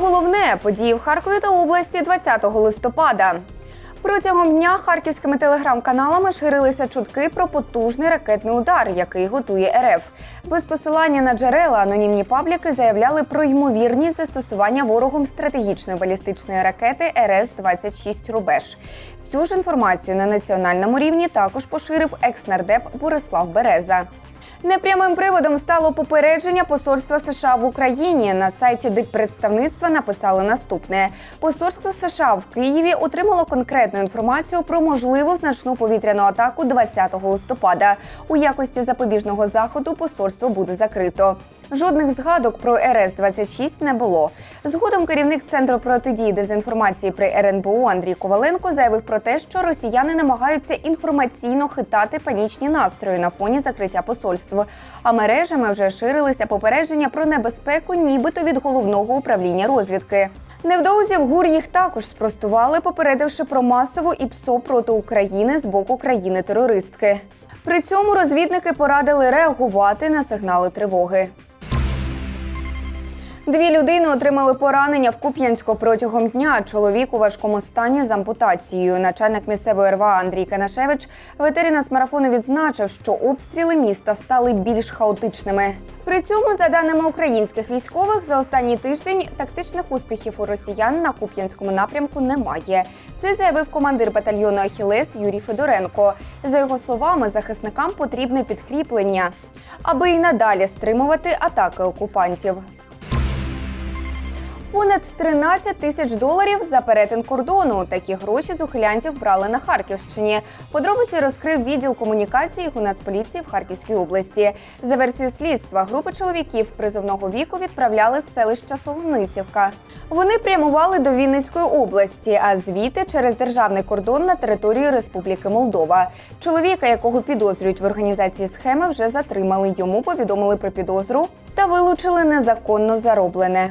головне події в Харкові та області 20 листопада. Протягом дня харківськими телеграм-каналами ширилися чутки про потужний ракетний удар, який готує РФ. Без посилання на джерела анонімні пабліки заявляли про ймовірність застосування ворогом стратегічної балістичної ракети РС-26 Рубеж. Цю ж інформацію на національному рівні також поширив екс-нардеп Борислав Береза. Непрямим приводом стало попередження посольства США в Україні. На сайті диппредставництва написали наступне: посольство США в Києві отримало конкретну інформацію про можливу значну повітряну атаку 20 листопада. У якості запобіжного заходу посольство буде закрито. Жодних згадок про РС 26 не було. Згодом керівник центру протидії дезінформації при РНБО Андрій Коваленко заявив про те, що росіяни намагаються інформаційно хитати панічні настрої на фоні закриття посольств. А мережами вже ширилися попередження про небезпеку, нібито від головного управління розвідки. Невдовзі в ГУР їх також спростували, попередивши про масову ІПСО проти України з боку країни-терористки. При цьому розвідники порадили реагувати на сигнали тривоги. Дві людини отримали поранення в Куп'янську протягом дня. Чоловік у важкому стані з ампутацією. Начальник місцевої РВА Андрій Канашевич ветерина з марафону відзначив, що обстріли міста стали більш хаотичними. При цьому, за даними українських військових, за останній тиждень тактичних успіхів у росіян на Куп'янському напрямку немає. Це заявив командир батальйону Ахілес Юрій Федоренко. За його словами, захисникам потрібне підкріплення, аби і надалі стримувати атаки окупантів. Понад 13 тисяч доларів за перетин кордону. Такі гроші з ухилянтів брали на Харківщині. Подробиці розкрив відділ комунікації Нацполіції в Харківській області. За версією слідства, групи чоловіків призовного віку відправляли з селища Солоницівка. Вони прямували до Вінницької області, а звідти через державний кордон на територію Республіки Молдова. Чоловіка, якого підозрюють в організації схеми, вже затримали. Йому повідомили про підозру та вилучили незаконно зароблене.